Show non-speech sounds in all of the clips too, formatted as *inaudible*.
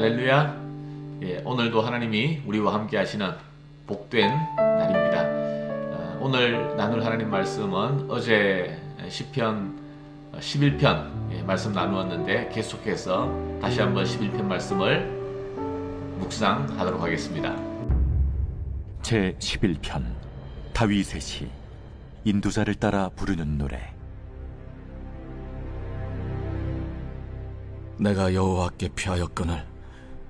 할렐루야. 예, 오늘도 하나님이 우리와 함께 하시는 복된 날입니다. 어, 오늘 나눌 하나님 말씀은 어제 시편 11편 예, 말씀 나누었는데 계속해서 다시 한번 11편 말씀을 묵상하도록 하겠습니다. 제 11편 다윗의 시 인도자를 따라 부르는 노래 내가 여호와께 피하였거늘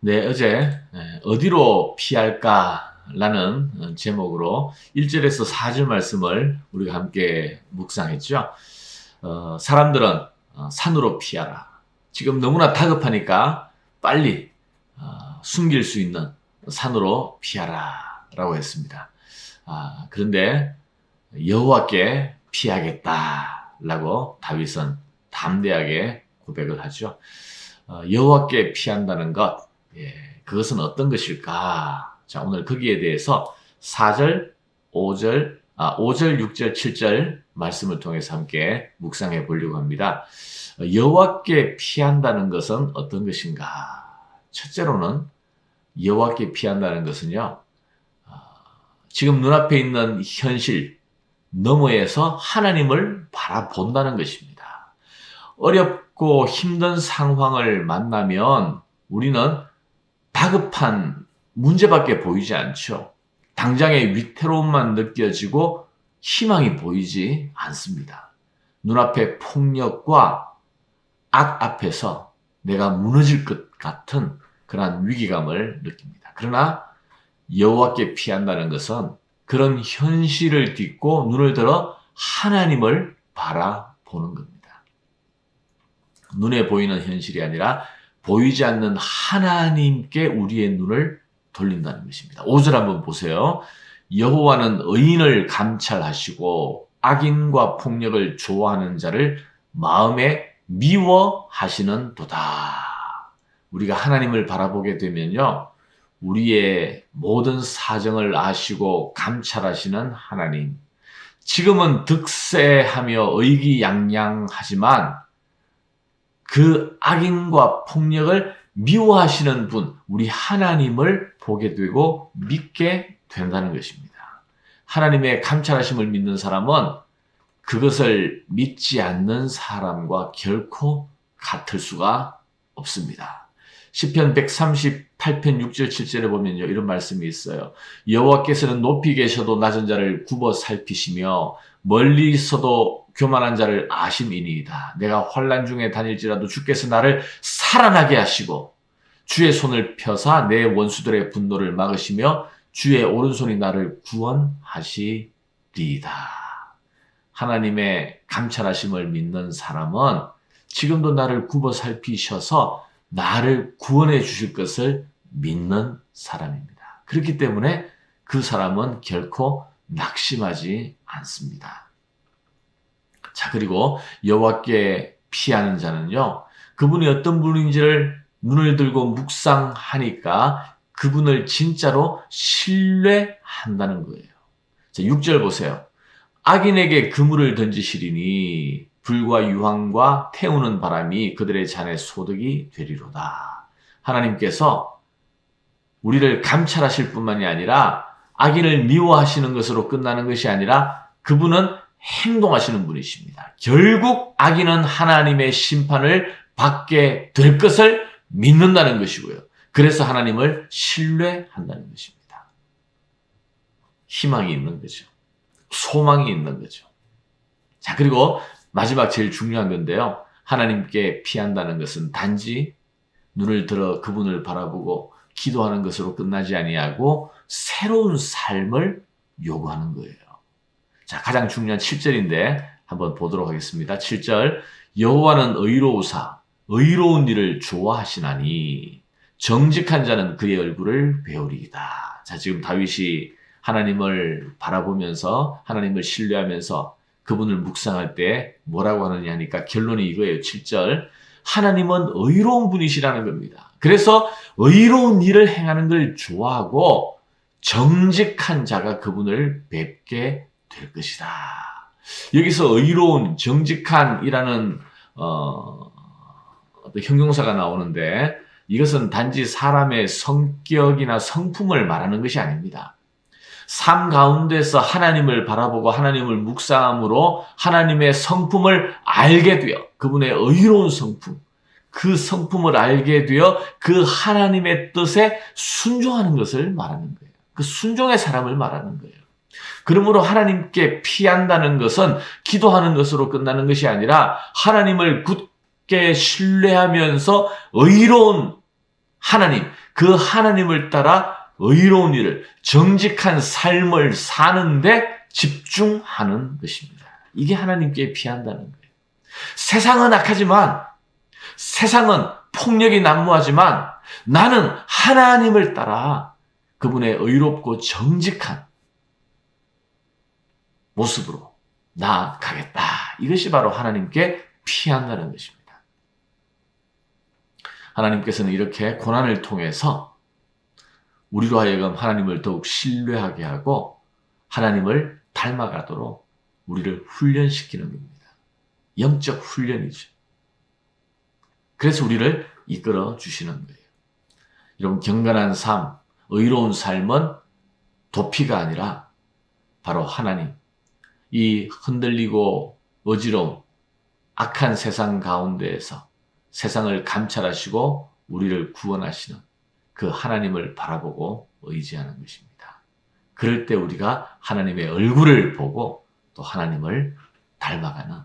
네, 어제 예, 어디로 피할까라는 어, 제목으로 1절에서 4절 말씀을 우리가 함께 묵상했죠. 어, 사람들은 어, 산으로 피하라. 지금 너무나 다급하니까 빨리 어, 숨길 수 있는 산으로 피하라라고 했습니다. 아, 그런데 여호와께 피하겠다라고 다윗은 담대하게 고백을 하죠. 어, 여호와께 피한다는 것, 예, 그것은 어떤 것일까? 자, 오늘 거기에 대해서 4절, 5절, 아, 5절, 6절, 7절 말씀을 통해서 함께 묵상해 보려고 합니다. 어, 여호와께 피한다는 것은 어떤 것인가? 첫째로는 여호와께 피한다는 것은요. 어, 지금 눈앞에 있는 현실 너머에서 하나님을 바라본다는 것입니다. 어렵고 힘든 상황을 만나면 우리는 다급한 문제밖에 보이지 않죠. 당장의 위태로움만 느껴지고 희망이 보이지 않습니다. 눈앞에 폭력과 악 앞에서 내가 무너질 것 같은 그러한 위기감을 느낍니다. 그러나 여호와께 피한다는 것은 그런 현실을 딛고 눈을 들어 하나님을 바라보는 겁니다. 눈에 보이는 현실이 아니라 보이지 않는 하나님께 우리의 눈을 돌린다는 것입니다. 5절 한번 보세요. 여호와는 의인을 감찰하시고 악인과 폭력을 좋아하는 자를 마음에 미워하시는 도다. 우리가 하나님을 바라보게 되면요. 우리의 모든 사정을 아시고 감찰하시는 하나님. 지금은 득세하며 의기양양하지만 그 악인과 폭력을 미워하시는 분, 우리 하나님을 보게 되고 믿게 된다는 것입니다. 하나님의 감찰하심을 믿는 사람은 그것을 믿지 않는 사람과 결코 같을 수가 없습니다. 시편 138편 6절 7절에 보면요. 이런 말씀이 있어요. 여호와께서는 높이 계셔도 낮은 자를 굽어 살피시며 멀리 있어도 교만한 자를 아심이니이다. 내가 환란 중에 다닐지라도 주께서 나를 살아나게 하시고 주의 손을 펴사 내 원수들의 분노를 막으시며 주의 오른손이 나를 구원하시리이다. 하나님의 감찰하심을 믿는 사람은 지금도 나를 굽어 살피셔서 나를 구원해 주실 것을 믿는 사람입니다. 그렇기 때문에 그 사람은 결코 낙심하지 않습니다. 자, *laughs* 그리고 여호와께 피하는 자는요. 그분이 어떤 분인지를 눈을 들고 묵상하니까 그분을 진짜로 신뢰한다는 거예요. 자, 6절 보세요. 악인에게 그물을 던지시리니 불과 유황과 태우는 바람이 그들의 잔에 소득이 되리로다. 하나님께서 우리를 감찰하실 뿐만이 아니라 악인을 미워하시는 것으로 끝나는 것이 아니라 그분은 행동하시는 분이십니다. 결국 악인은 하나님의 심판을 받게 될 것을 믿는다는 것이고요. 그래서 하나님을 신뢰한다는 것입니다. 희망이 있는 거죠. 소망이 있는 거죠. 자, 그리고 마지막 제일 중요한 건데요. 하나님께 피한다는 것은 단지 눈을 들어 그분을 바라보고 기도하는 것으로 끝나지 아니하고 새로운 삶을 요구하는 거예요. 자, 가장 중요한 7절인데 한번 보도록 하겠습니다. 7절 여호와는 의로우사 의로운 일을 좋아하시나니 정직한 자는 그의 얼굴을 배우리이다. 자, 지금 다윗이 하나님을 바라보면서 하나님을 신뢰하면서 그분을 묵상할 때 뭐라고 하느냐 하니까 결론이 이거예요. 7절. 하나님은 의로운 분이시라는 겁니다. 그래서 의로운 일을 행하는 걸 좋아하고 정직한 자가 그분을 뵙게 될 것이다. 여기서 의로운, 정직한이라는 어, 형용사가 나오는데 이것은 단지 사람의 성격이나 성품을 말하는 것이 아닙니다. 삶 가운데서 하나님을 바라보고 하나님을 묵상함으로 하나님의 성품을 알게 되어 그분의 의로운 성품, 그 성품을 알게 되어 그 하나님의 뜻에 순종하는 것을 말하는 거예요. 그 순종의 사람을 말하는 거예요. 그러므로 하나님께 피한다는 것은 기도하는 것으로 끝나는 것이 아니라 하나님을 굳게 신뢰하면서 의로운 하나님, 그 하나님을 따라 의로운 일을, 정직한 삶을 사는데 집중하는 것입니다. 이게 하나님께 피한다는 거예요. 세상은 악하지만, 세상은 폭력이 난무하지만, 나는 하나님을 따라 그분의 의롭고 정직한 모습으로 나아가겠다. 이것이 바로 하나님께 피한다는 것입니다. 하나님께서는 이렇게 고난을 통해서 우리로 하여금 하나님을 더욱 신뢰하게 하고 하나님을 닮아가도록 우리를 훈련시키는 겁니다. 영적 훈련이죠. 그래서 우리를 이끌어 주시는 거예요. 여러분, 경건한 삶, 의로운 삶은 도피가 아니라 바로 하나님, 이 흔들리고 어지러운 악한 세상 가운데에서 세상을 감찰하시고 우리를 구원하시는 그 하나님을 바라보고 의지하는 것입니다. 그럴 때 우리가 하나님의 얼굴을 보고 또 하나님을 닮아가는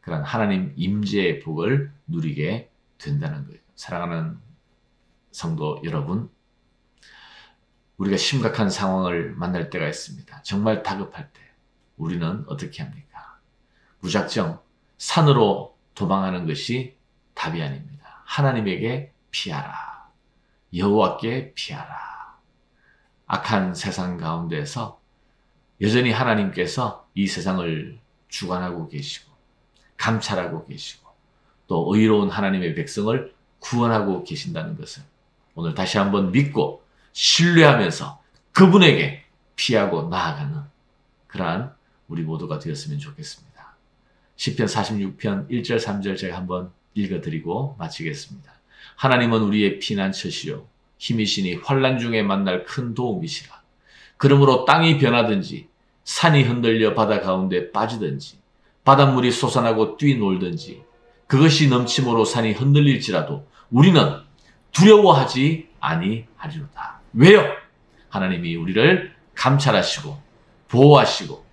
그런 하나님 임재의 복을 누리게 된다는 거예요. 사랑하는 성도 여러분, 우리가 심각한 상황을 만날 때가 있습니다. 정말 다급할 때 우리는 어떻게 합니까? 무작정 산으로 도망하는 것이 답이 아닙니다. 하나님에게 피하라. 여호와께 피하라. 악한 세상 가운데서 여전히 하나님께서 이 세상을 주관하고 계시고 감찰하고 계시고 또 의로운 하나님의 백성을 구원하고 계신다는 것을 오늘 다시 한번 믿고 신뢰하면서 그분에게 피하고 나아가는 그러한 우리 모두가 되었으면 좋겠습니다. 10편 46편 1절 3절 제가 한번 읽어드리고 마치겠습니다. 하나님은 우리의 피난처시요 힘이시니 환란 중에 만날 큰 도움이시라. 그러므로 땅이 변하든지 산이 흔들려 바다 가운데 빠지든지 바닷물이 솟아나고 뛰놀든지 그것이 넘침으로 산이 흔들릴지라도 우리는 두려워하지 아니하리로다. 왜요? 하나님이 우리를 감찰하시고 보호하시고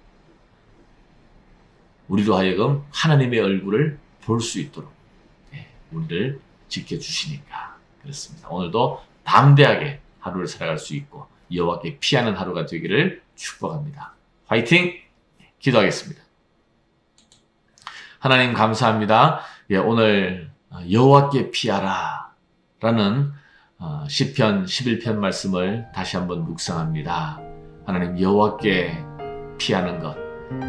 우리로 하여금 하나님의 얼굴을 볼 수 있도록 예, 우리를 지켜주시니까 그렇습니다. 오늘도 담대하게 하루를 살아갈 수 있고 여호와께 피하는 하루가 되기를 축복합니다. 화이팅! 기도하겠습니다. 하나님 감사합니다. 예, 오늘 여호와께 피하라 라는 어, 시편 11편 말씀을 다시 한번 묵상합니다. 하나님 여호와께 피하는 것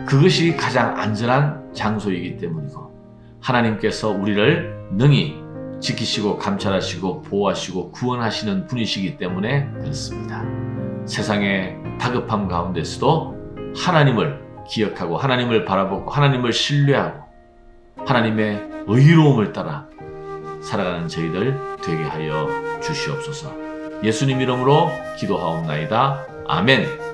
그것이 가장 안전한 장소이기 때문이고 하나님께서 우리를 능히 지키시고 감찰하시고 보호하시고 구원하시는 분이시기 때문에 그렇습니다. 세상의 다급함 가운데서도 하나님을 기억하고 하나님을 바라보고 하나님을 신뢰하고 하나님의 의로움을 따라 살아가는 저희들 되게 하여 주시옵소서. 예수님 이름으로 기도하옵나이다. 아멘.